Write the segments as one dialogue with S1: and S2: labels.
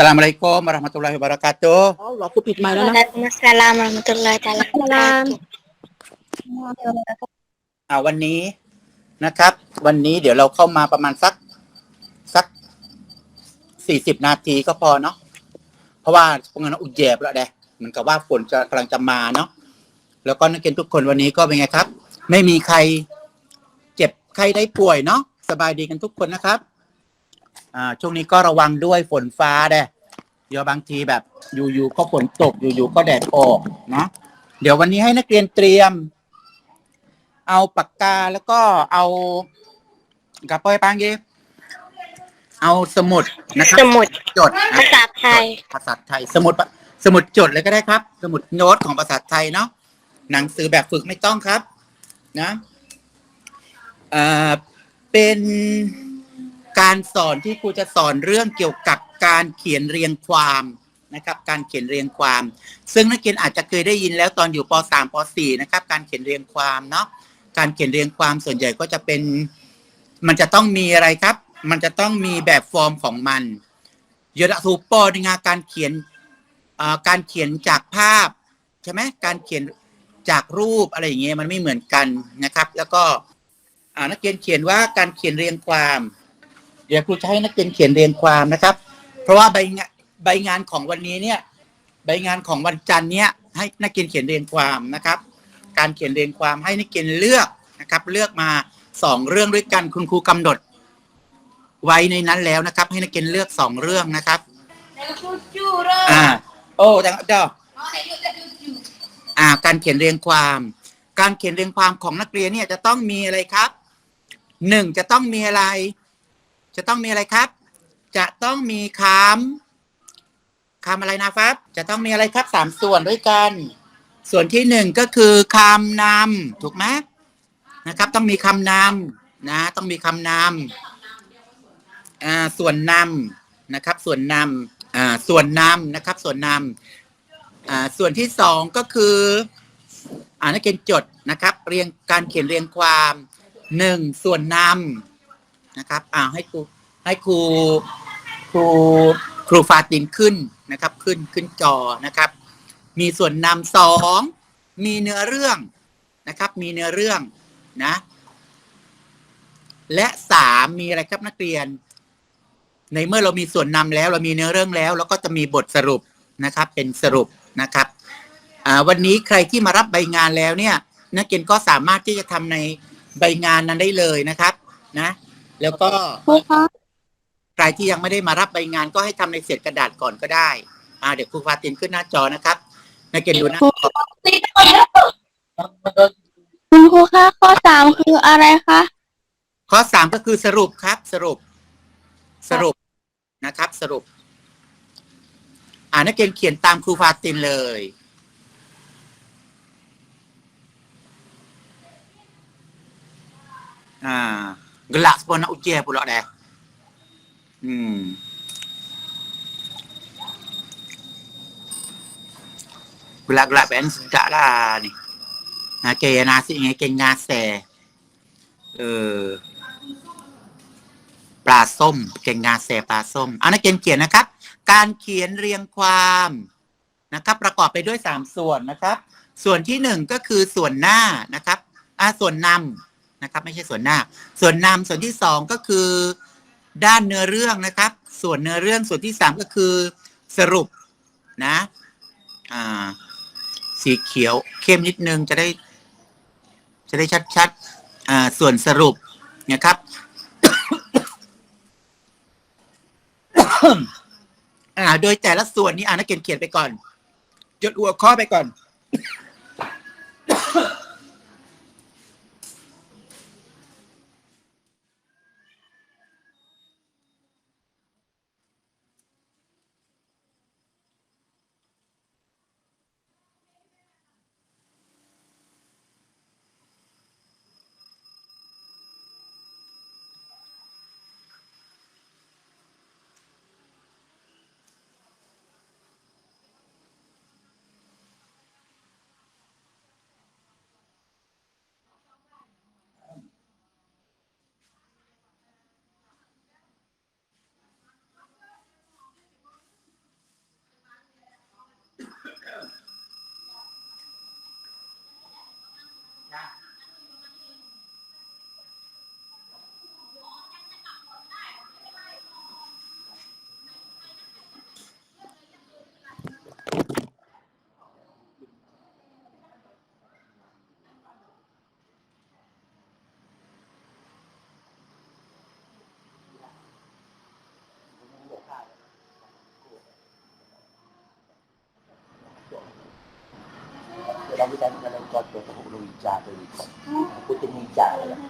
S1: สลามอะลัยกุมวะเราะห์มะตุลลอฮิวะบะเราะกาตุฮ์
S2: อ๋อเหรอกูปิดไมค์แล้วนะ
S3: Waalaikumsalam warahmatullahi taala wabarakatuh.
S1: อ่าวันนี้นะครับ วันนี้เดี๋ยวเราเข้ามาประมาณสักสักสี่สิบนาทีก็พอเนาะเพราะว่าพวกนั้นอุจเจ็บแล้วเด้เหมันกับว่าฝนจะกำลังจะมาเนาะแล้วก็นักเรียนทุกคนวันนี้ก็เป็นไงครับ ไม่มีใครเจ็บใครได้ป่วยเนาะสบายดีกันทุกคนนะครับ อ่าช่วงนี้ก็ระวังด้วยฝนฟ้าเด้เดี๋ยวบางทีแบบอยู่ๆก็ฝนตกอยู่ๆก็แดดออกนะเดี๋ยววันนี้ให้นักเรียนเตรียม เอาปากกาแล้วก็เอากระเป๋าปังเยเอาสมุดนะครับ
S3: สมุด
S1: จด
S3: ภาษาไทย
S1: ภาษาไทย สมุดปะสมุดจดเลยก็ได้ครับ สมุดโน้ตของภาษาไทยเนาะหนังสือแบบฝึกไม่ต้องครับ นะอ่าเป็น การสอนที่ครูจะสอนเรื่องเกี่ยวกับการเขียนเรียงความนะครับ การเขียนเรียงความ ซึ่งนักเรียนอาจจะเคยได้ยินแล้วตอนอยู่ป .3 ป .4 นะครับ การเขียนเรียงความเนาะการเขียนเรียงความส่วนใหญ่ก็จะเป็น มันจะต้องมีอะไรครับ มันจะต้องมีแบบฟอร์มของมันยดทูปอในงานการเขียนอ่าการเขียนจากภาพใช่ไหมการเขียนจากรูปอะไรอย่างเงี้ยมันไม่เหมือนกันนะครับ แล้วก็อ่านักเรียนเขียนว่าการเขียนเรียงความ เดี๋ยวครูจะให้นักเรียนเขียนเรียงความนะครับ เพราะว่าใบงานใบงานของวันนี้เนี่ยใบงานของวันจันทร์เนี่ยให้นักเรียนเขียนเรียงความนะครับ การเขียนเรียงความให้นักเรียนเลือกนะครับ เลือกมาสองเรื่องด้วยกันคุณครูกำหนด ไว้ในนั้นแล้วนะครับ ให้นักเรียนเลือกสองเรื่องนะครับอ่าโอ้แต่เดี๋ยวอ่า การเขียนเรียงความ การเขียนเรียงความของนักเรียนเนี่ยจะต้องมีอะไรครับหนึ่งจะต้องมีอะไร จะต้องมีอะไรครับ จะต้องมีคำคำอะไรนะครับ จะต้องมีอะไรครับสามส่วนด้วยกัน ส่วนที่หนึ่งก็คือคำนำถูกไหมนะครับ ต้องมีคำนำนะ ต้องมีคำนำอ่าส่วนนำนะครับ ส่วนนำอ่าส่วนนำนะครับ ส่วนนำอ่าส่วนที่สองก็คืออ่านักเรียนจดนะครับ เรียงการเขียนเรียงความหนึ่งส่วนนำ นะครับอ่าให้ครูให้ครูครูครูฟาตินขึ้นนะครับ ขึ้นขึ้นจอนะครับ มีส่วนนำสองมีเนื้อเรื่องนะครับ มีเนื้อเรื่องนะ และสามมีอะไรครับนักเรียน ในเมื่อเรามีส่วนนำแล้ว เรามีเนื้อเรื่องแล้วเราก็จะมีบทสรุปนะครับ เป็นสรุปนะครับวันนี้ใครที่มารับใบงานแล้วเนี่ย นักเรียนก็สามารถที่จะทำในใบงานนั้นได้เลยนะครับ นะ แล้วก็
S3: ครูคะ
S1: ใครที่ยังไม่ได้มารับใบงานก็ให้ทำในเศษกระดาษก่อนก็ได้อ่าเดี๋ยวครูฟาตินขึ้นหน้าจอนะครับนักเรียนดูหน้าจอ
S3: คุณครูคะข้อสามคืออะไรคะ
S1: ข้อสามก็คือสรุปครับ สรุป สรุปนะครับ สรุป อ่านักเรียนเขียนตามครูฟาตินเลยอ่า gelak semua nak ujian pula dah. Hmm. Gelak-gelak pen sedap lah ni. Nah, kaya nasi dengan kaya ngase. เออ ปลาส้ม เก่งงาแสปลาส้มเอานักเรียนเขียนนะครับ การเขียนเรียงความนะครับ ประกอบไปด้วยสามส่วนนะครับ ส่วนที่หนึ่งก็คือส่วนหน้านะครับ อ่าส่วนนำ นะครับ ไม่ใช่ส่วนหน้า ส่วนนำส่วนที่สองก็คือ ด้านเนื้อเรื่องนะครับ ส่วนเนื้อเรื่องส่วนที่สามก็คือสรุปนะอ่าสีเขียวเข้มนิดนึงจะได้ จะได้ชัดๆอ่าส่วนสรุปนะครับ อ่า โดยแต่ละส่วนนี้อ่านักเขียนเขียนไปก่อน จดหัวข้อไปก่อน hijau tu ikut. Putih hijau lah.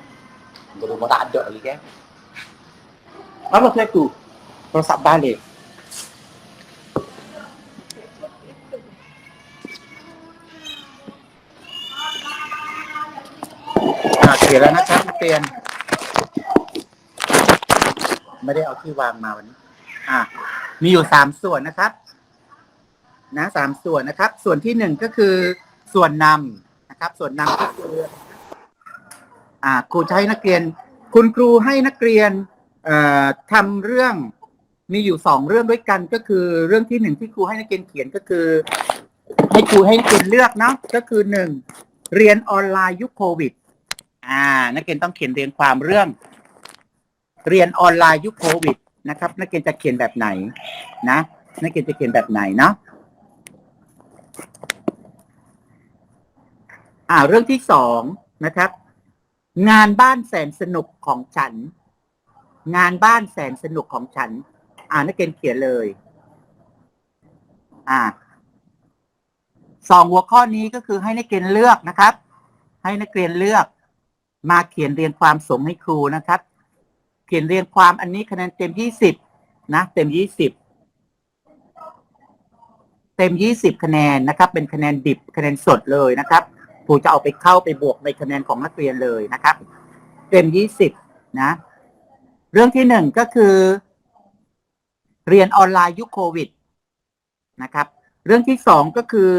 S1: Guru tak ada lagi kan. Apa saya tu? Rosak balik. อ่าเขียนแล้วนะครับนักเรียนไม่ได้เอาที่วางมาวันนี้ อ่า มีอยู่สามส่วนนะครับ นะสามส่วนนะครับ ส่วนที่หนึ่งก็คือส่วนนำ นะครับ ส่วนนำก็คืออ่าครูจะให้นักเรียน คุณครูให้นักเรียนเอ่อทำเรื่องมีอยู่สองเรื่องด้วยกันก็คือเรื่องที่หนึ่งที่ครูให้นักเรียนเขียนก็คือ ให้ครูให้นักเรียนเลือกเนาะก็คือหนึ่งเรียนออนไลน์ยุคโควิด อ่า นักเรียนต้องเขียนเรียงความเรื่อง เรียนออนไลน์ยุคโควิดนะครับ นักเรียนจะเขียนแบบไหน นะ นักเรียนจะเขียนแบบไหนเนาะ อ่าเรื่องที่สองนะครับ งานบ้านแสนสนุกของฉัน งานบ้านแสนสนุกของฉัน อ่านักเรียนเขียนเลย อ่าสองหัวข้อนี้ก็คือให้นักเรียนเลือกนะครับ ให้นักเรียนเลือก มาเขียนเรียงความส่งให้ครูนะครับ เขียนเรียงความอันนี้คะแนนเต็มยี่สิบนะเต็มยี่สิบเต็มยี่สิบคะแนนนะครับ เป็นคะแนนดิบคะแนนสดเลยนะครับ ครูจะเอาไปเข้าไปบวกในคะแนนของนักเรียนเลยนะครับเต็มยี่สิบนะ เรื่องที่หนึ่งก็คือ เรียนออนไลน์ยุคโควิดนะครับ เรื่องที่สองก็คือ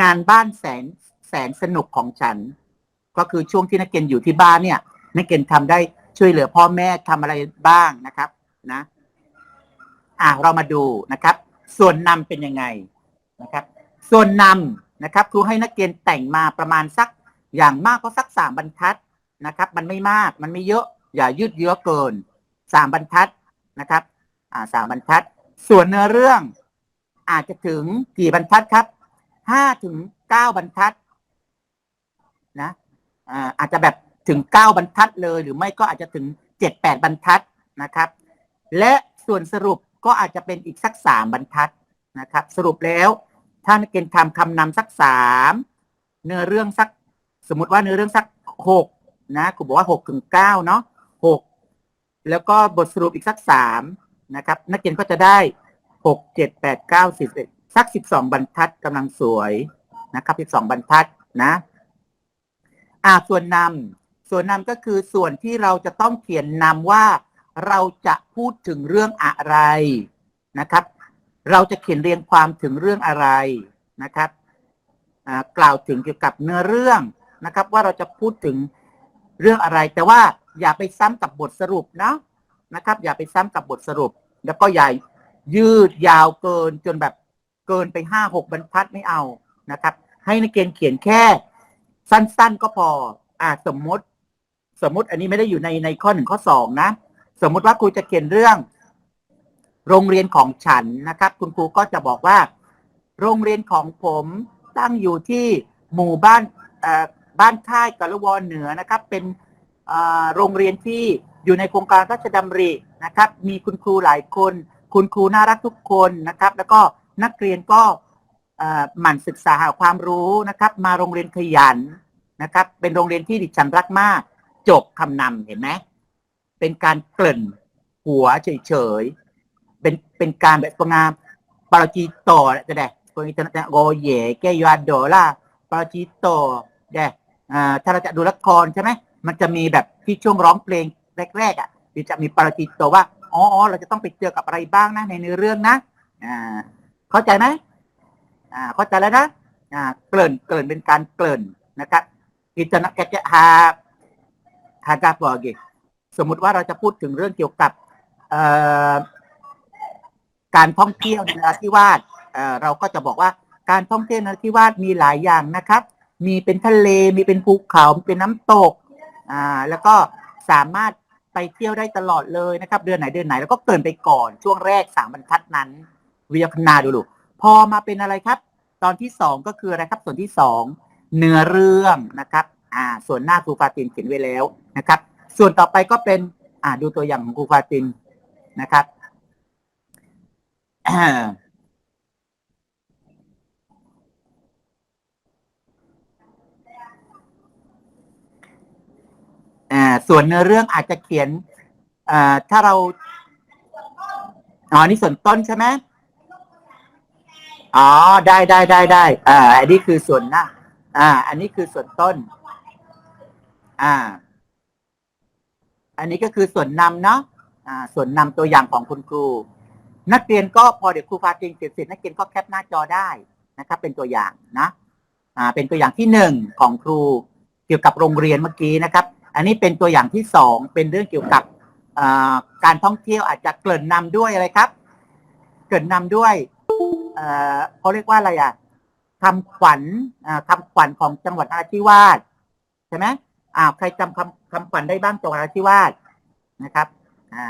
S1: งานบ้านแสนแสนสนุกของฉัน ก็คือช่วงที่นักเรียนอยู่ที่บ้านเนี่ย นักเรียนทำได้ช่วยเหลือพ่อแม่ทำอะไรบ้างนะครับนะ อะเรามาดูนะครับ ส่วนนำเป็นยังไงนะครับ ส่วนนำ นะครับครูให้นักเรียนแต่งมาประมาณสักอย่างมากก็สักสามบรรทัดนะครับ มันไม่มากมันไม่เยอะอย่ายืดเยื้อเกินสามบรรทัดนะครับอ่าสามบรรทัด ส่วนเนื้อเรื่องอาจจะถึงกี่บรรทัดครับห้าถึงเก้าบรรทัดนะอ่าอาจจะแบบถึงเก้าบรรทัดเลย หรือไม่ก็อาจจะถึงเจ็ดแปดบรรทัดนะครับ และส่วนสรุปก็อาจจะเป็นอีกสักสามบรรทัดนะครับ สรุปแล้ว ถ้านักเรียนทำคำนำสักสามเนื้อเรื่องสัก สมมติว่าเนื้อเรื่องสักหกนะครูบอกว่าหกถึงเก้าเนาะหกแล้วก็บทสรุปอีกสักสามนะครับ นักเรียนก็จะได้หกเจ็ดแปดเก้าสิบเอ็ดสักสิบสองบรรทัดกำลังสวยนะครับสิบสองบรรทัดนะ อ่าส่วนนำส่วนนำก็คือส่วนที่เราจะต้องเขียนนำว่าเราจะพูดถึงเรื่องอะไรนะครับ เราจะเขียนเรียงความถึงเรื่องอะไรนะครับกล่าวถึงเกี่ยวกับเนื้อเรื่องนะครับ ว่าเราจะพูดถึงเรื่องอะไร แต่ว่าอย่าไปซ้ำกับบทสรุปนะนะครับ อย่าไปซ้ำกับบทสรุป แล้วก็อย่ายืดยาวเกินจนแบบเกินไปห้าหกบรรทัดไม่เอานะครับ ให้นักเรียนเขียนแค่ สั้น ๆ ก็พออ่าสมมติ สมมติอันนี้ไม่ได้อยู่ในในข้อหนึ่งข้อสองนะ สมมุติว่าครูจะเขียนเรื่อง โรงเรียนของฉันนะครับ คุณครูก็จะบอกว่า โรงเรียนของผมตั้งอยู่ที่หมู่บ้านบ้านค่ายกะละวอเหนือนะครับ เป็นโรงเรียนที่อยู่ในโครงการราชดำรินะครับ มีคุณครูหลายคน คุณครูน่ารักทุกคนนะครับ แล้วก็นักเรียนก็หมั่นศึกษาหาความรู้นะครับ มาโรงเรียนขยันนะครับ เป็นโรงเรียนที่ดิฉันรักมาก จบคำนำเห็นไหมเป็นการเกริ่นหัวเฉยๆ เป็นเป็นการแบบประงามปาราจิโตจะได้คนอินเตอร์เน็ตโกเย่แกยาโดล่าปาราจิโตเด้อ่าถ้าเราจะดูละครใช่ไหมมันจะมีแบบที่ช่วงร้องเพลงแรกๆอะหรือจะมีปาราจิโตว่าอ๋อเราจะต้องไปเจอกับอะไรบ้างนะในเนื้อเรื่องนะอ่าเข้าใจไหมอ่าเข้าใจแล้วนะอ่าเกริ่นเกริ่นเป็นการเกริ่นนะครับอินเทอร์เน็ตแกจะหาหากาบอกกสมมุติว่าเราจะพูดถึงเรื่องเกี่ยวกับเอ่อ การท่องเที่ยวในนราธิวาสเอ่อเราก็จะบอกว่าการท่องเที่ยวนราธิวาสมีหลายอย่างนะครับ มีเป็นทะเลมีเป็นภูเขามีเป็นน้ำตกอ่าแล้วก็สามารถไปเที่ยวได้ตลอดเลยนะครับ เดือนไหนเดือนไหนแล้วก็เกรินไปก่อนช่วงแรกสามบรรทัดนั้น วิยาคนาดูลูกพอมาเป็นอะไรครับ ตอนที่สองก็คืออะไรครับส่วนที่สองเนื้อเรื่องนะครับอ่าส่วนหน้าครูฟาตินเขียนไว้แล้วนะครับ ส่วนต่อไปก็เป็นอ่าดูตัวอย่างของครูฟาตินนะครับ ส่วนเนื้อเรื่องอาจจะเขียนอ่าถ้าเราอ๋อนี่ส่วนต้นใช่ไหมอ๋อ ได้ได้ได้ได้อ่า อันนี้คือส่วนหน้า อ่า อันนี้คือส่วนต้น อ่า อันนี้ก็คือส่วนนำเนาะอ่า ส่วนนำตัวอย่างของคุณครู นักเรียนก็พอเดี๋ยวครูพาเรียนเสร็จเสร็จนักเรียนก็แคปหน้าจอได้นะครับ เป็นตัวอย่างนะอ่าเป็นตัวอย่างที่หนึ่งของครูเกี่ยวกับโรงเรียนเมื่อกี้นะครับ อันนี้เป็นตัวอย่างที่สองเป็นเรื่องเกี่ยวกับอ่าการท่องเที่ยวอาจจะเกริ่นนำด้วยอะไรครับ เกริ่นนำด้วยเอ่อเขาเรียกว่าอะไรอะคำขวัญอ่าคำขวัญของจังหวัดนราธิวาสใช่ไหมอ่าใครจำคำคำขวัญได้บ้างจังหวัดนราธิวาสนะครับ อ่า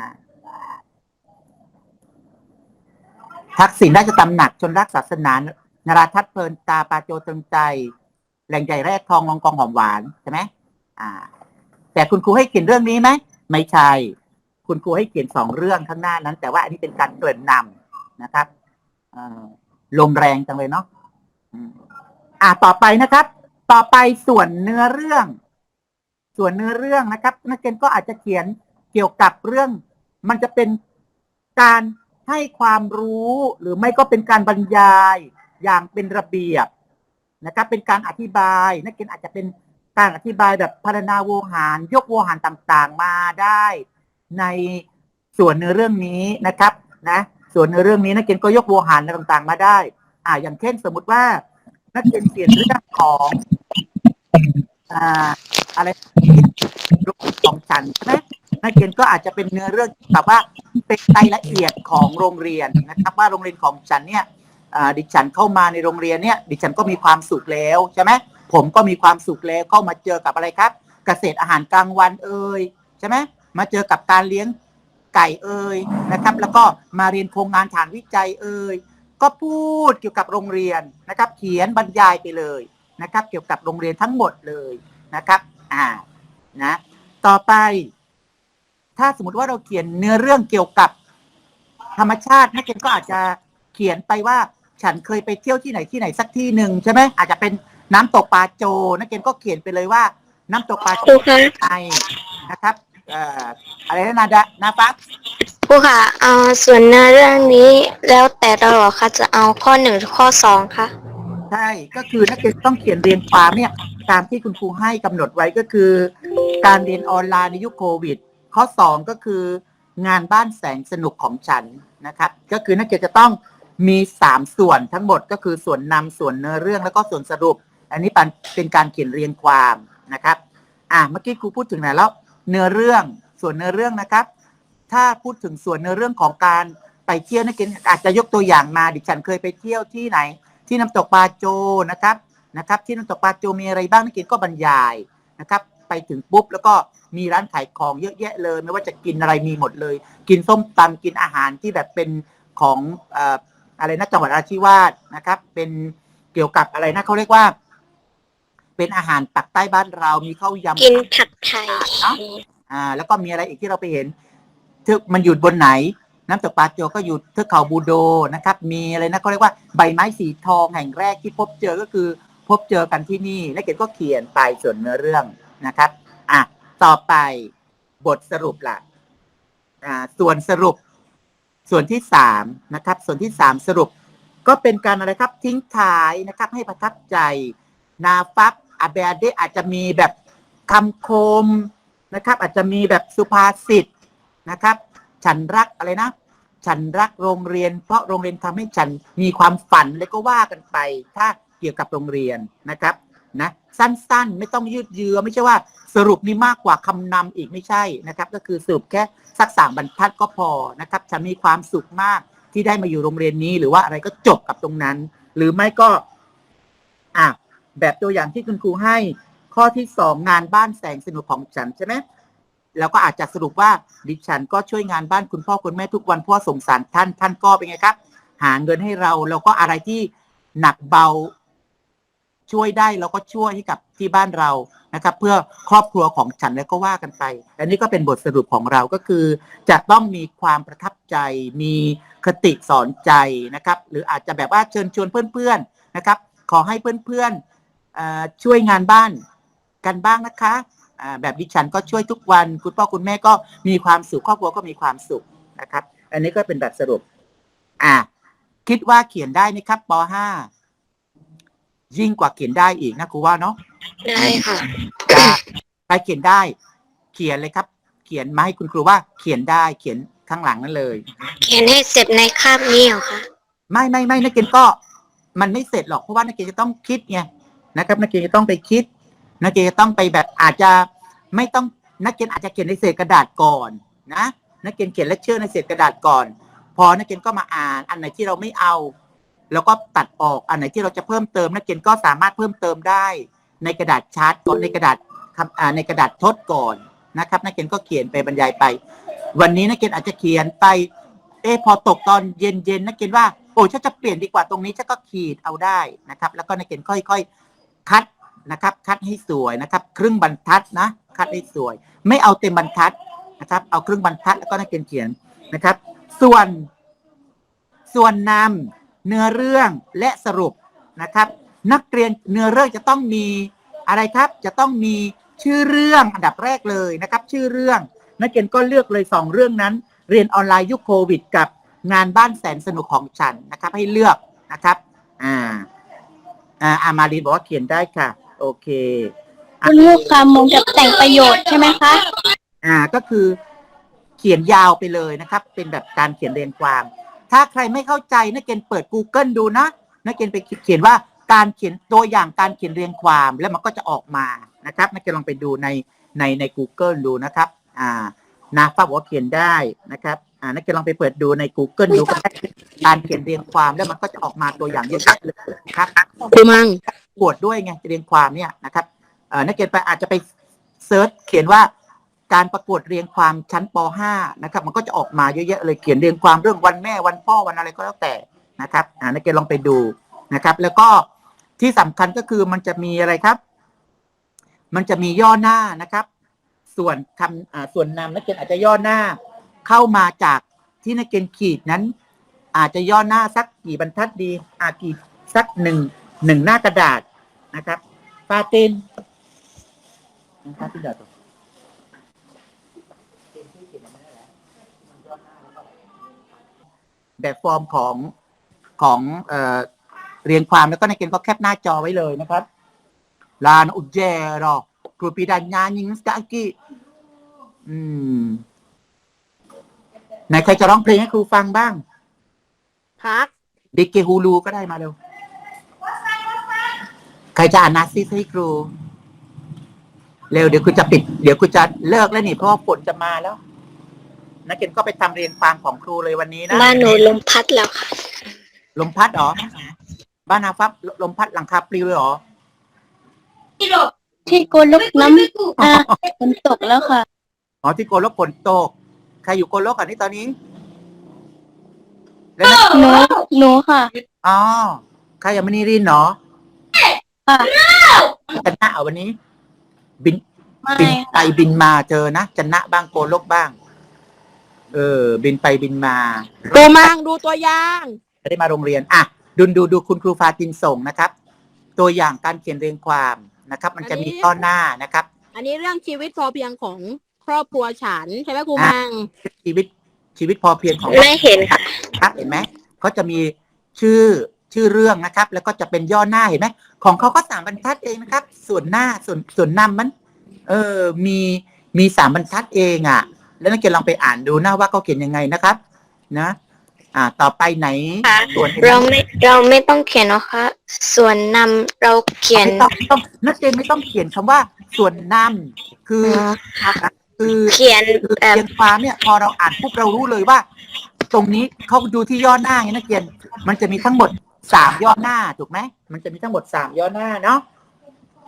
S1: ทักษิณราชตำหนักชนรักศาสนานราทัศน์เพลินตาปาโจเติมใจ แหล่งใหญ่แรกทองลองกองหอมหวานใช่ไหมอ่า แต่คุณครูให้เขียนเรื่องนี้ไหมไม่ใช่ คุณครูให้เขียนสองเรื่องข้างหน้านั้น แต่ว่าอันนี้เป็นการเกริ่นนำนะครับลมแรงจังเลยเนาะอ่าต่อไปนะครับ ต่อไปส่วนเนื้อเรื่อง ส่วนเนื้อเรื่องนะครับ นักเรียนก็อาจจะเขียนเกี่ยวกับเรื่อง มันจะเป็นการ ให้ความรู้หรือไม่ก็เป็นการบรรยายอย่างเป็นระเบียบนะครับเป็นการอธิบาย นักเรียนอาจจะเป็นการอธิบายแบบพรรณนาโวหาร ยกโวหารต่างๆ มาได้ในส่วนเนื้อเรื่องนี้นะครับนะส่วนเนื้อเรื่องนี้นักเรียนก็ยกโวหารต่างๆ มาได้ อ่าอย่างเช่นสมมุติว่า นักเรียนเขียนเรื่องของอ่าอะไรของฉันใช่ไหม นักเรียนก็อาจจะเป็นเนื้อเรื่องแบบว่าเป็นรายละเอียดของโรงเรียนนะครับว่าโรงเรียนของฉันเนี่ยอ่าดิฉันเข้ามาในโรงเรียนเนี่ยดิฉันก็มีความสุขแล้วใช่ไหมผมก็มีความสุขแล้วเข้ามาเจอกับอะไรครับ เกษตรอาหารกลางวันเอ่ยใช่ไหมมาเจอกับการเลี้ยงไก่เอ่ยนะครับ แล้วก็มาเรียนโครงงานฐานวิจัยเอ่ยก็พูดเกี่ยวกับโรงเรียนนะครับ เขียนบรรยายไปเลยนะครับ เกี่ยวกับโรงเรียนทั้งหมดเลยนะครับ อ่านะ ต่อไป ถ้าสมมติว่าเราเขียนเนื้อเรื่องเกี่ยวกับธรรมชาตินักเรียนก็อาจจะเขียนไปว่า ฉันเคยไปเที่ยวที่ไหนที่ไหนสักที่หนึ่งใช่ไหมอาจจะเป็นน้ำตกปลาโจ นักเรียนก็เขียนไปเลยว่า น้ำตกปลา
S3: ค
S1: โจ
S3: รูคะ
S1: ไอนะครับเอ่ออะไรนะนาดานาฟัก
S3: ครูค่ะเอ่อส่วนเนื้อเรื่องนี้แล้วแต่เราเหรอคะจะเอาข้อหนึ่งหรือข้อสองคะ
S1: ใช่ก็คือนักเรียนต้องเขียนเรียงความเนี่ยตามที่คุณครูให้กำหนดไว้ก็คือ การเรียนออนไลน์ในยุคโควิด ข้อสองก็คืองานบ้านแสนสนุกของฉันนะครับ ก็คือนักเรียนจะต้องมีสามส่วนทั้งหมดก็คือส่วนนำส่วนเนื้อเรื่องแล้วก็ส่วนสรุป อันนี้เป็นการเขียนเรียงความนะครับอะเมื่อกี้ครูพูดถึงไหนแล้วเนื้อเรื่องส่วนเนื้อเรื่องนะครับ ถ้าพูดถึงส่วนเนื้อเรื่องของการไปเที่ยวนักเรียนอาจจะยกตัวอย่างมาดิฉันเคยไปเที่ยวที่ไหน ที่น้ำตกปลาโจนะครับนะครับ ที่น้ำตกปลาโจมีอะไรบ้างนักเรียนก็บรรยายนะครับ ไปถึงปุ๊บ แล้วก็มีร้านขายของเยอะแยะเลย ไม่ว่าจะกินอะไรมีหมดเลย กินส้มตำกินอาหารที่แบบเป็นของเอ่ออะไรนะจังหวัดนราธิวาสนะครับ เป็นเกี่ยวกับอะไรนะเขาเรียกว่า เป็นอาหารปักใต้บ้านเรามีข้าวยำ
S3: กินผัดไทย
S1: อ่า แล้วก็มีอะไรอีกที่เราไปเห็นเทือกมันอยู่บนไหน น้ำตกปาโจก็อยู่เทือกเขาบูโดนะครับ มีอะไรนะเขาเรียกว่าใบไม้สีทองแห่งแรกที่พบเจอก็คือ พบเจอกันที่นี่นักเขียนก็เขียนไปส่วนเนื้อเรื่อง นะครับอะต่อไปบทสรุปล่ะอ่าส่วนสรุป ส่วนที่สามนะครับ ส่วนที่สามสรุป ก็เป็นการอะไรครับทิ้งท้ายนะครับ ให้ประทับใจ นาฟักอาเบเดอาจจะมีแบบคำคมนะครับ อาจจะมีแบบสุภาษิตนะครับ ฉันรักอะไรนะ ฉันรักโรงเรียน เพราะโรงเรียนทำให้ฉันมีความฝันแล้วก็ว่ากันไป ถ้าเกี่ยวกับโรงเรียนนะครับนะ สั้นๆ ไม่ต้องยืดเยื้อไม่ใช่ว่าสรุปนี่มากกว่าคำนำอีกไม่ใช่นะครับ ก็คือสรุปแค่สักสามบรรทัดก็พอนะครับฉันมีความสุขมากที่ได้มาอยู่โรงเรียนนี้ หรือว่าอะไรก็จบกับตรงนั้น หรือไม่ก็อะแบบตัวอย่างที่คุณครูให้ ข้อที่สองงานบ้านแสงสนุกของฉันใช่ไหมแล้วก็อาจจะสรุปว่าดิฉันก็ช่วยงานบ้านคุณพ่อคุณแม่ทุกวันเพราะว่าสงสารท่านท่านก็เป็นไงครับ หาเงินให้เราแล้วก็อะไรที่หนักเบา ช่วยได้เราก็ช่วยให้กับที่บ้านเรานะครับ เพื่อครอบครัวของฉันแล้วก็ว่ากันไปอันนี้ก็เป็นบทสรุปของเราก็คือ จะต้องมีความประทับใจ มีคติสอนใจนะครับ หรืออาจจะแบบว่าเชิญชวนเพื่อนๆนะครับ ขอให้เพื่อนๆช่วยงานบ้านกันบ้างนะคะแบบดิฉันก็ช่วยทุกวัน คุณพ่อคุณแม่ก็มีความสุขครอบครัวก็มีความสุขนะครับ อันนี้ก็เป็นแบบสรุป อ่าคิดว่าเขียนได้ไหมครับป .5 ยิ่งกว่าเขียนได้อีกนะครูว่าเนาะ
S3: ได้ค่ะ
S1: จะใครเขียนได้ เขียนเลยครับ เขียนมาให้คุณครูว่าเขียนได้เขียนข้างหลังนั่นเลย
S3: เขียนให้เสร็จในคาบนี้เหรอคะ
S1: ไม่ไม่ไม่นักเรียนก็ มันไม่เสร็จหรอกเพราะว่านักเรียนจะต้องคิดไงนะครับ นักเรียนจะต้องไปคิด นักเรียนจะต้องไปแบบอาจจะไม่ต้องนักเรียนอาจจะเขียนในเศษกระดาษก่อนนะนักเรียนเขียนเลคเชอร์ในเศษกระดาษก่อน พอนักเรียนก็มาอ่านอันไหนที่เราไม่เอา แล้วก็ตัดออกอันไหนที่เราจะเพิ่มเติมนักเรียนก็สามารถเพิ่มเติมได้ ในกระดาษชาร์ตก่อนในกระดาษคำอ่าในกระดาษทดก่อนนะครับ นักเรียนก็เขียนไปบรรยายไป วันนี้นักเรียนอาจจะเขียนไป เอะพอตกตอนเย็นเย็นนักเรียนว่าโอ้ฉันจะเปลี่ยนดีกว่าตรงนี้ฉันก็ขีดเอาได้นะครับ แล้วก็นักเรียนค่อย ๆ คัดนะครับ คัดให้สวยนะครับ ครึ่งบรรทัดนะ คัดให้สวย ไม่เอาเต็มบรรทัดนะครับ เอาครึ่งบรรทัดแล้วก็นักเรียนเขียนนะครับ ส่วน ส่วนนำ เนื้อเรื่องและสรุปนะครับ นักเรียนเนื้อเรื่องจะต้องมีอะไรครับจะต้องมีชื่อเรื่องอันดับแรกเลยนะครับ ชื่อเรื่อง นักเรียนก็เลือกเลยสองเรื่องนั้น เรียนออนไลน์ยุคโควิด กับงานบ้านแสนสนุกของฉันนะครับ ให้เลือกนะครับอ่าอ่าอามารีบอกว่าเขียนได้ค่ะ โอเค
S2: คุณลูกคำมงจะแต่งประโยชน์ใช่ไหมคะ
S1: อ่าก็คือเขียนยาวไปเลยนะครับ เป็นแบบการเขียนเรียงความ ถ้าใครไม่เข้าใจนักเรียนเปิด Google ดูนะนักเรียนไปเขียนว่าการเขียนตัวอย่างการเขียนเรียงความแล้วมันก็จะออกมานะครับนักเรียนลองไปดูในในใน Google ดูนะครับอ่านาฟ้าบอกว่าเขียนได้นะครับอ่านักเรียนลองไปเปิดดูใน Google ดูก็ได้การเขียนเรียงความแล้วมันก็จะออกมาตัวอย่างเยอะๆเลยนะครับ
S2: ครูมัง
S1: ปวดด้วยไงเรียงความเนี่ยนะครับเอ่อนักเรียนไปอาจจะไปเซิร์ชเขียนว่า การประกวดเรียงความชั้นป .5 นะครับ มันก็จะออกมาเยอะๆเลยเขียนเรียงความเรื่องวันแม่วันพ่อวันอะไรก็แล้วแต่นะครับอ่านักเรียนลองไปดูนะครับ แล้วก็ที่สำคัญก็คือมันจะมีอะไรครับ มันจะมีย่อหน้านะครับ ส่วนคำอ่าส่วนนำนักเรียนอาจจะย่อหน้า เข้ามาจากที่นักเรียนขีดนั้น อาจจะย่อหน้าสักกี่บรรทัดดี อาจกี่สักหนึ่งหนึ่งหน้ากระดาษนะครับปาตินนะครับพี่ดาตัว แบบฟอร์มของของเอ่อเรียงความแล้วก็ในเกณฑ์ก็แคปหน้าจอไว้เลยนะครับลานอุจเจรอกรูปีดันญาญิงสกากิอืมไหนใครจะร้องเพลงให้ครูฟังบ้าง
S2: พัก
S1: เด็กเกฮูลูก็ได้มาเร็ว ใครจะอ่านนาซิสให้ครู เร็วเดี๋ยวคุณจะปิด เดี๋ยวคุณจะเลิกแล้วนี่เพราะว่าฝนจะมาแล้ว นักเรียนก็ไปทำเรียนความของครูเลยวันนี้นะ
S3: บ้านหนูลมพัดแล้วค่ะ
S1: ลมพัดเหรอ บ้านนาฟับลมพัดหลังคาปลิวเลยเหรอ
S2: ที่โกลกน้ำอ่าฝนตกแล้วค่ะ
S1: อ๋อที่โกลกฝนตก ใครอยู่โกลกอันนี้ตอนนี้แล้วนะ
S2: หนูหนูค่ะ
S1: อ๋อ ใครยังไม่นี่รินเนาะ
S2: ค่ะ
S1: จันนะเอาวันนี้ บิน
S2: ไม่
S1: บินไปบินมาเจอนะจันนะบ้างโกลกบ้าง เออ บินไปบินมา
S2: ครูมังดูตัวอย่าง
S1: ไม่ได้มาโรงเรียนอะดูดูดูคุณครูฟาตินส่งนะครับ ตัวอย่างการเขียนเรียงความนะครับ มันจะมี
S2: อันนี้
S1: ข้อหน้านะครับ
S2: อันนี้เรื่องชีวิตพอเพียงของครอบครัวฉันใช่ไหมครู
S1: อะ
S2: มัง
S1: ชีวิตชีวิตพอเพียงของ
S3: ไม่เห็นค่ะ
S1: ครับเห็นไหมเขาจะมีชื่อชื่อเรื่องนะครับ แล้วก็จะเป็นย่อหน้าเห็นไหมของเขาก็สามบรรทัดเองนะครับ ส่วนหน้าส่วนส่วนนำมัน เออมีมีสามบรรทัดเองอะ แล้วนักเรียนลองไปอ่านดูนะว่าเขาเขียนยังไงนะครับ นะ อ่า ต่อไปไหน
S3: ค่ะ
S1: ส่วน
S3: เราไม่เราไม่ต้องเขียนนะคะ ส่วนนำเราเขียน
S1: ไม่ต้องไม่ต้องนักเรียนไม่ต้องเขียนคำว่าส่วนนำคือคือ
S3: เขียน
S1: คือ
S3: แบบ
S1: เรียงความเนี่ย พอเราอ่านปุ๊บเรารู้เลยว่า ตรงนี้เขาดูที่ย่อหน้าไงนักเรียน มันจะมีทั้งหมดสามย่อหน้าถูกไหมมันจะมีทั้งหมดสามย่อหน้าเนาะ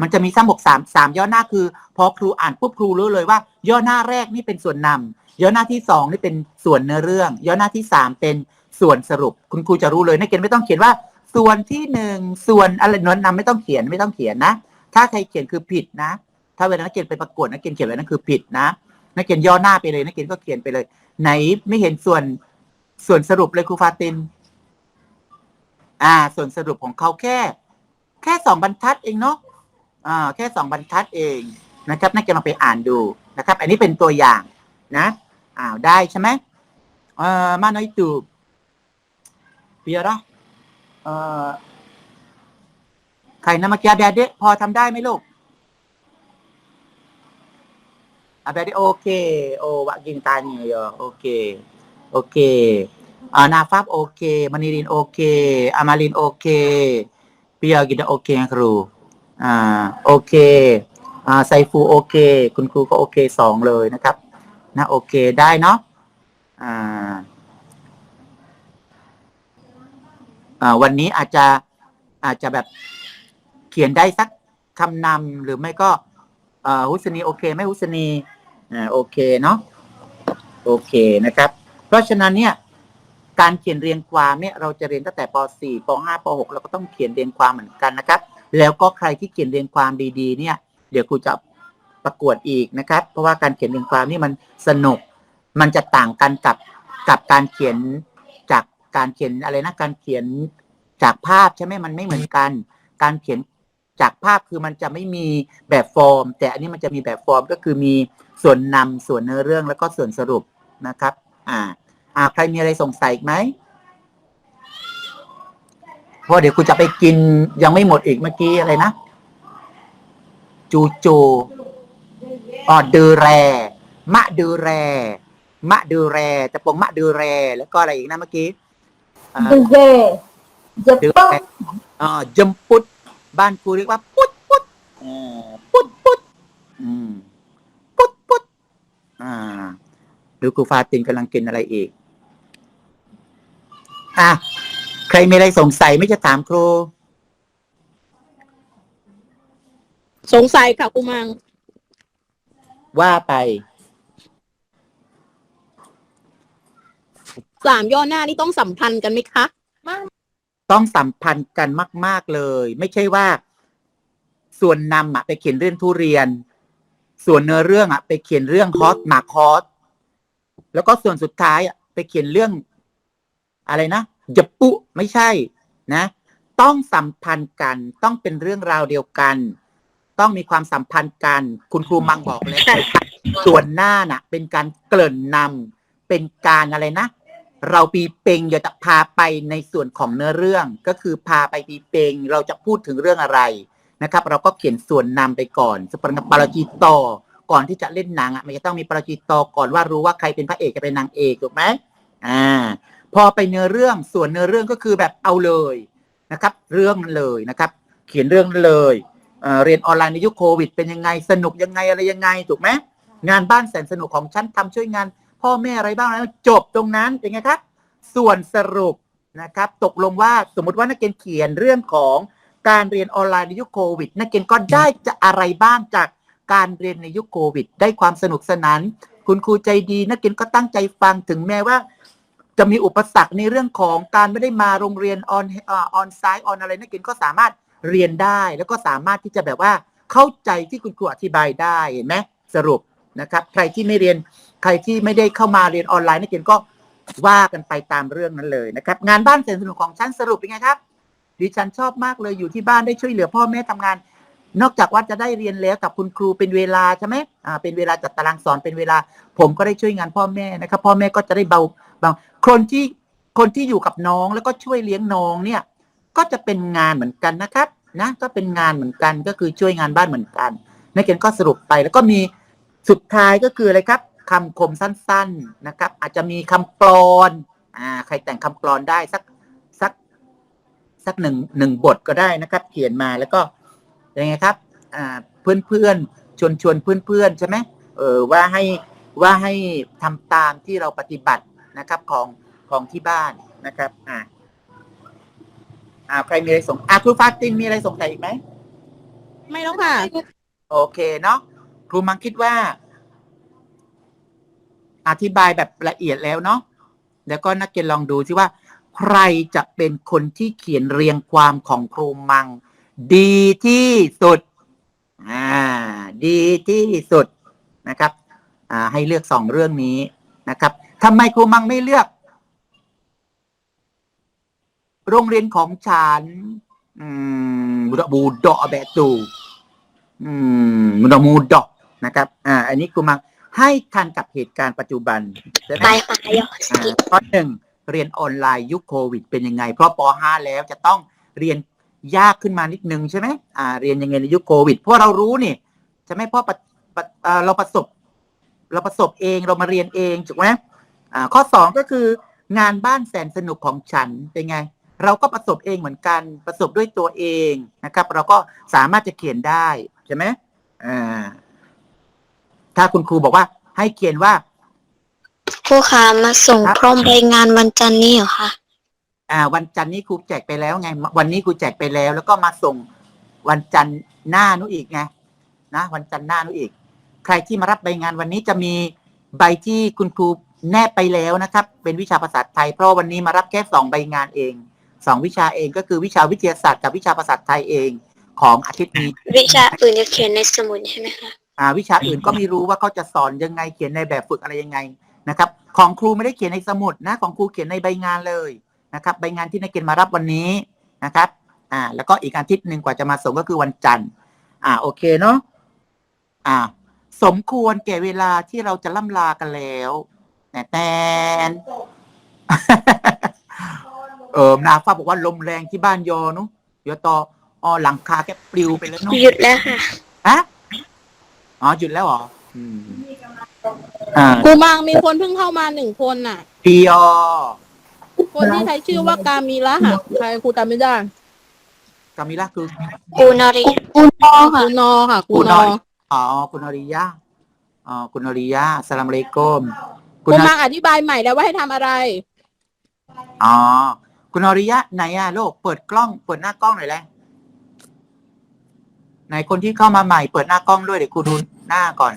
S1: มันจะมีทั้งหมดสามสามย่อหน้าคือ พอครูอ่านปุ๊บครูรู้เลยว่า ย่อหน้าแรกนี่เป็นส่วนนำย่อหน้าที่สองนี่เป็นส่วนเนื้อเรื่อง ย่อหน้าที่สามเป็นส่วนสรุป คุณครูจะรู้เลยนักเรียนไม่ต้องเขียนว่า ส่วนที่หนึ่งส่วนอะไรนั้นนำไม่ต้องเขียนไม่ต้องเขียนนะ ถ้าใครเขียนคือผิดนะ ถ้าเวลานักเรียนไปประกวดนักเรียนเขียนไว้นั่นคือผิดนะนักเรียนย่อหน้าไปเลยนักเรียนก็เขียนไปเลย ไหนไม่เห็นส่วนส่วนสรุปเลยครูฟาติน อ่า ส่วนสรุปของเขาแค่ แค่สองบรรทัดเองเนาะ อ่าแค่สองบรรทัดเองนะครับนักเรียนลองไปอ่านดูนะครับ อันนี้เป็นตัวอย่างนะอ้าวได้ใช่ไหมเอ่อมาน่อยตูเปียร์เอ่อใครนะมื่อกี้อาเบเดพอทำได้ไหมลูกอาเบเดโอเค โอวะกินตาเนี่ยโยโอเค โอเคอ่านาฟับโอเคมานิรินโอเคอามาลินโอเคเปียกินโอเคครู อ่าโอเคอ่าไซฟูโอเค คุณครูก็โอเคสองเลยนะครับนะโอเคได้เนาะอ่าอ่าวันนี้อาจจะอาจจะแบบเขียนได้สักคำนำหรือไม่ก็อ่าฮุสนีโอเคไหม่ฮุสนีอ่าโอเคเนาะโอเคนะครับ เพราะฉะนั้นเนี่ยการเขียนเรียงความเนี่ยเราจะเรียนตั้งแต่ป .4 ป .5 ป .6 เราก็ต้องเขียนเรียงความเหมือนกันนะครับ แล้วก็ใครที่เขียนเรียงความดีๆ เนี่ย เดี๋ยวครูจะประกวดอีกนะครับ เพราะว่าการเขียนเรียงความนี่มันสนุก มันจะต่างกันกับกับการเขียนจากการเขียนอะไรนะการเขียนจากภาพใช่ไหมมันไม่เหมือนกัน การเขียนจากภาพคือมันจะไม่มีแบบฟอร์ม แต่อันนี้มันจะมีแบบฟอร์มก็คือมีส่วนนำส่วนเนื้อเรื่องแล้วก็ส่วนสรุปนะครับ อ่าอ่าใครมีอะไรสงสัยไหม เพราะเดี๋ยวคุณจะไปกินยังไม่หมดอีกเมื่อกี้อะไรนะ จูจูอ๋อดือแร มะดือแร มะดือแรจะปงมะดือแร แล้วก็อะไรอีกนะเมื่อกี้อ่า
S4: Dê.
S1: ดือ
S4: Jepang.
S1: แรอ๋อจมปุดบ้านกูเรียกว่า ปุดปุดอ่าปุดปุดอืมปุดปุดอ่าดูครูฟาตินกำลังกินอะไรอีก อะ ใครมีอะไรสงสัยไม่จะถามครู
S2: สงสัยค่ะครูมัง
S1: ว่าไป
S2: สามย่อหน้านี่ต้องสัมพันธ์กันไหมคะ
S1: ต้องสัมพันธ์กันมาก ๆ เลย ไม่ใช่ว่า ส่วนนำอะไปเขียนเรื่องทุเรียน ส่วนเนื้อเรื่องอะไปเขียนเรื่องฮอตหมากฮอตแล้วก็ส่วนสุดท้ายอะไปเขียนเรื่อง อะไรนะ จะปุไม่ใช่นะ ต้องสัมพันธ์กัน ต้องเป็นเรื่องราวเดียวกัน ต้องมีความสัมพันธ์กัน คุณครูมังบอกแล้วส่วนหน้าน่ะ เป็นการเกริ่นนำเป็นการอะไรนะ เราปีเปงอยากจะพาไปในส่วนของเนื้อเรื่องก็คือพาไปปีเปงเราจะพูดถึงเรื่องอะไรนะครับ เราก็เขียนส่วนนำไปก่อนสปรปาราจิโตอก่อนที่จะเล่นหนังอะมันจะต้องมีปาราจิโตอก่อนว่ารู้ว่าใครเป็นพระเอกกับเป็นนางเอกถูกไหมอ่า พอไปเนื้อเรื่องส่วนเนื้อเรื่องก็คือแบบเอาเลยนะครับ เรื่องนั้นเลยนะครับ เขียนเรื่องนั้นเลยเเรียนออนไลน์ในยุคโควิด เป็นยังไงสนุกยังไงอะไรยังไงถูกไหมงานบ้านแสนสนุกของฉันทำช่วยงาน พ่อแม่อะไรบ้างแล้วจบตรงนั้นเป็นไงครับ ส่วนสรุปนะครับตกลงว่าสมมติว่านักเรียนเขียนเรื่องของการเรียนออนไลน์ในยุคโควิด นักเรียนก็ได้จะอะไรบ้างจากการเรียนในยุคโควิด ได้ความสนุกสนาน คุณครูใจดี นักเรียนก็ตั้งใจฟังถึงแม้ว่า จะมีอุปสรรคในเรื่องของการไม่ได้มาโรงเรียนออนออนไซต์ออนอะไรนักเรียนก็สามารถเรียนได้ แล้วก็สามารถที่จะแบบว่าเข้าใจที่คุณครูอธิบายได้เห็นไหมสรุปนะครับ ใครที่ไม่เรียนใครที่ไม่ได้เข้ามาเรียนออนไลน์นักเรียนก็ว่ากันไปตามเรื่องนั้นเลยนะครับ งานบ้านแสนสนุกของฉันสรุปเป็นไงครับดิฉันชอบมากเลยอยู่ที่บ้านได้ช่วยเหลือพ่อแม่ทำงาน นอกจากว่าจะได้เรียนแล้วกับคุณครูเป็นเวลาใช่ไหมอ่าเป็นเวลาจัดตารางสอนเป็นเวลา ผมก็ได้ช่วยงานพ่อแม่นะครับ พ่อแม่ก็จะได้เบาเบาคนที่คนที่อยู่กับน้องแล้วก็ช่วยเลี้ยงน้องเนี่ย ก็จะเป็นงานเหมือนกันนะครับนะก็เป็นงานเหมือนกันก็คือช่วยงานบ้านเหมือนกันนักเรียนก็สรุปไปแล้วก็มีสุดท้ายก็คืออะไรครับคำคมสั้นๆนะครับ อาจจะมีคำกลอนอ่าใครแต่งคำกลอนได้สักสักสักหนึ่งหนึ่งบทก็ได้นะครับ เขียนมาแล้วก็ ยังไงครับอ่าเพื่อนเพื่อนชวนชวนเพื่อนเพื่อนๆใช่ไหมเออว่าให้ว่าให้ทำตามที่เราปฏิบัตินะครับของของที่บ้านนะครับอ่าอ่าใครมีอะไรสงอ่าครูฟาตินมีอะไรสงสัยอีกไหม
S2: ไม่แล้วค่ะ
S1: โอเคเนาะครูมังคิดว่า อธิบายแบบละเอียดแล้วเนาะแล้วก็นักเรียนลองดูสิว่า ใครจะเป็นคนที่เขียนเรียงความของครูมัง ดีที่สุด อ่า ดีที่สุดนะครับ อ่า ให้เลือกสองเรื่องนี้นะครับทำไมครูมังไม่เลือก โรงเรียนของฉัน อืมบุดะบูดะแบะตูอืมมุดะมูดะนะครับ อ่า อันนี้ครูมังให้ทันกับเหตุการณ์ปัจจุบันใช่ไหม
S3: ไปค่ะยอส
S1: อ่า
S3: กิป
S1: ข้อหนึ่งเรียนออนไลน์ยุคโควิดเป็นยังไง เพราะป .5 แล้วจะต้องเรียน ยากขึ้นมานิดนึงใช่ไหมอ่าเรียนยังไงในยุคโควิด เพราะเรารู้นี่ใช่ไหมเพราะปะปะอ่าเราประสบ เราประสบเองเรามาเรียนเองถูกไหมอ่าข้อสองก็คืองานบ้านแสนสนุกของฉันเป็นไง เราก็ประสบเองเหมือนกันประสบด้วยตัวเองนะครับ เราก็สามารถจะเขียนได้ใช่ไหมอ่าถ้าคุณครูบอกว่าให้เขียนว่า
S3: ครูคะมาส่งพร้อมรายงานวันจันทร์นี้เหรอคะ
S1: อ่า วันจันทร์นี้ครูแจกไปแล้วไง วันนี้ครูแจกไปแล้ว แล้วก็มาส่งวันจันทร์หน้านู้นอีกไงนะวันจันทร์หน้านู้นอีก ใครที่มารับใบงานวันนี้จะมีใบที่คุณครูแนบไปแล้วนะครับ เป็นวิชาภาษาไทย เพราะวันนี้มารับแค่สองใบงานเองสองวิชาเองก็คือวิชาวิทยาศาสตร์กับวิชาภาษาไทยเองของอาทิตย์นี้
S3: วิชาอื่นจะเขียนในสมุดใช่ไหมคะ
S1: อ่าวิชาอื่นก็ไม่รู้ว่าเขาจะสอนยังไงเขียนในแบบฝึกอะไรยังไงนะครับ ของครูไม่ได้เขียนในสมุดนะ ของครูเขียนในใบงานเลย นะครับใบงานที่นักเรียนมารับวันนี้นะครับอ่าแล้วก็อีกอาทิตย์หนึ่งกว่าจะมาส่งก็คือวันจันทร์อ่าโอเคเนาะอ่าสมควรแก่เวลาที่เราจะล่ำลากันแล้วแต่แตนเออนาฟ้าบอกว่าลมแรงที่บ้านยอนุเดี๋ยวต่ออ๋อหลังคาแกปลิวไปแล้วเนาะ
S3: หยุดแล้วค่ะ
S1: ฮะอ๋อหยุดแล้วเหรออืมอ่า
S2: ครูมังมีคนเพิ่งเข้ามาหนึ่งคนน่ะ
S1: ปีอ
S2: คนที่ใช้ชื่อว่ากามิละค่ะใครครูจำไม่ได้
S1: กามิล่าคือ
S3: กูนอริ
S2: ครูนอค่ะครูนอ
S1: อ๋อคุณอริยะอ๋อคุณอริยะสลามอะลัยกุม
S2: ค
S1: คุณ
S2: รู
S1: อ
S2: มังอธิบายใหม่แล้วว่าให้ทำอะไร
S1: อ๋อ คุณอริยะไหนอะโลกเปิดกล้อง เปิดหน้ากล้องหน่อยแหละไหนคนที่เข้ามาใหม่เปิดหน้ากล้องด้วยเดี๋ยวครูดูหน้าก่อน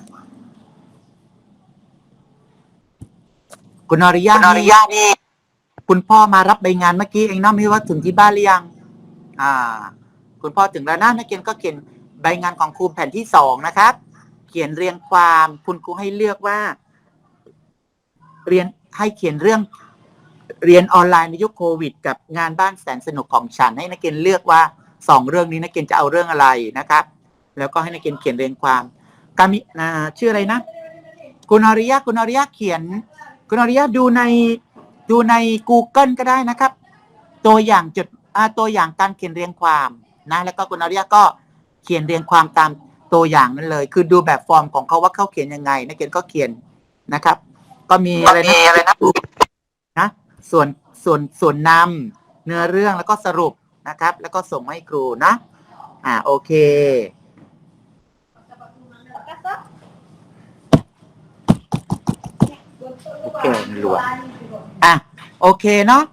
S1: คุณอริยะคุณอริยะนี่ คุณพ่อมารับใบงานเมื่อกี้เองเนาะไม่ว่าถึงที่บ้านหรือยัง อ่า คุณพ่อถึงแล้วนะนักเรียนก็เขียนใบงานของครูแผ่นที่สองนะครับ เขียนเรียงความคุณครูให้เลือกว่า เรียนให้เขียนเรื่องเรียนออนไลน์ในยุคโควิด กับงานบ้านแสนสนุกของฉัน ให้นักเรียนเลือกว่าสองเรื่องนี้นักเรียนจะเอาเรื่องอะไรนะครับ แล้วก็ให้นักเรียนเขียนเรียงความกามิชื่ออะไรนะ คุณอริยะคุณอริยะเขียน คุณอริยะดูใน ดูใน Google ก็ได้นะครับ ตัวอย่างจดอ่าตัวอย่างการเขียนเรียงความนะแล้วก็คุณอริยะก็เขียนเรียงความตามตัวอย่างนั้นเลย คือดูแบบฟอร์มของเขาว่าเขาเขียนยังไงนักเรียนก็เขียนนะครับ ก็มีอะไรนะอะไรนะนะส่วนส่วนส่วนนำเนื้อเรื่องแล้วก็สรุปนะครับ แล้วก็ส่งมาให้ครูนะ อ่าโอเค โอเครวมอะโอเคเนาะ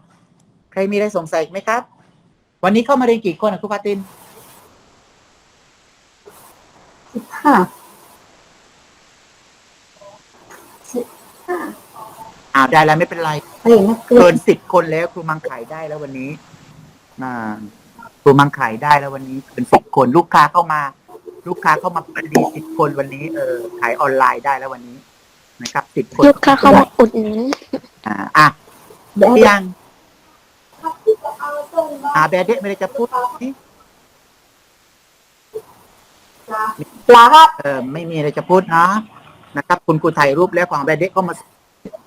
S1: ใครมีอะไรสงสัยอีกไหมครับ วันนี้เข้ามาเรียนกี่คนอะครูปาติน
S4: ค่ะ
S1: อ่าได้แล้วไม่เป็นไร
S4: อะไรนะเกิ
S1: เกิ
S4: น
S1: นสิบคนแล้ว ครูมังขายได้แล้ววันนี้อ่าครูมังขายได้แล้ววันนี้เป็นสิบคนลูกค้าเข้ามา ลูกค้าเข้ามาพอดีสิบคนวันนี้เออขายออนไลน์ได้แล้ววันนี้ นะครับสิบคน
S3: ลูกค้าเข้ามาอุดหนุน
S1: อ่าอะ
S4: เดี๋ยว
S1: ยังอ่าแบดเดะไม่ได้จะพูดนี่
S4: ปลาครับ
S1: เออไม่มีอะไรจะพูดเนาะนะครับ คุณครูถ่ายรูปแล้วของแบดเดะก็มา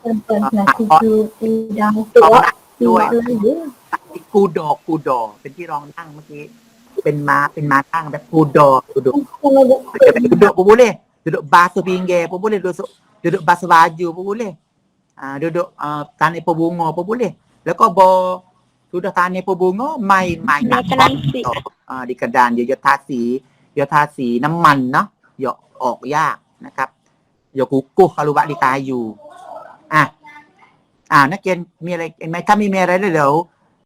S4: เติมเติมนะคือคือคือดังตัวตัวอะไรเยอะ
S1: กูดอกูดอเป็นที่รองนั่งเมื่อกี้เป็นม้าเป็นม้าตั้งแบบกูดอกูดอ duduk pun boleh duduk basuh pinggir pun boleh duduk duduk basuh baju pun boleh ah duduk uh, tanah pun bunga pun boleh แล้วก็บ อ sudah tanah pun bunga ไม่ไม่หนัก
S3: ในกระดานสี
S1: อ่าดีกระดานเดี๋ยวจะทาสีเดี๋ยวทาสีน้ำมันเนาะเดี๋ยวออกยากนะครับเดี๋ยวกูกูคารุบะดีกายอยู่ อะ อ่านักเรียนมีอะไรไหมถ้ามีมีอะไรเดี๋ยว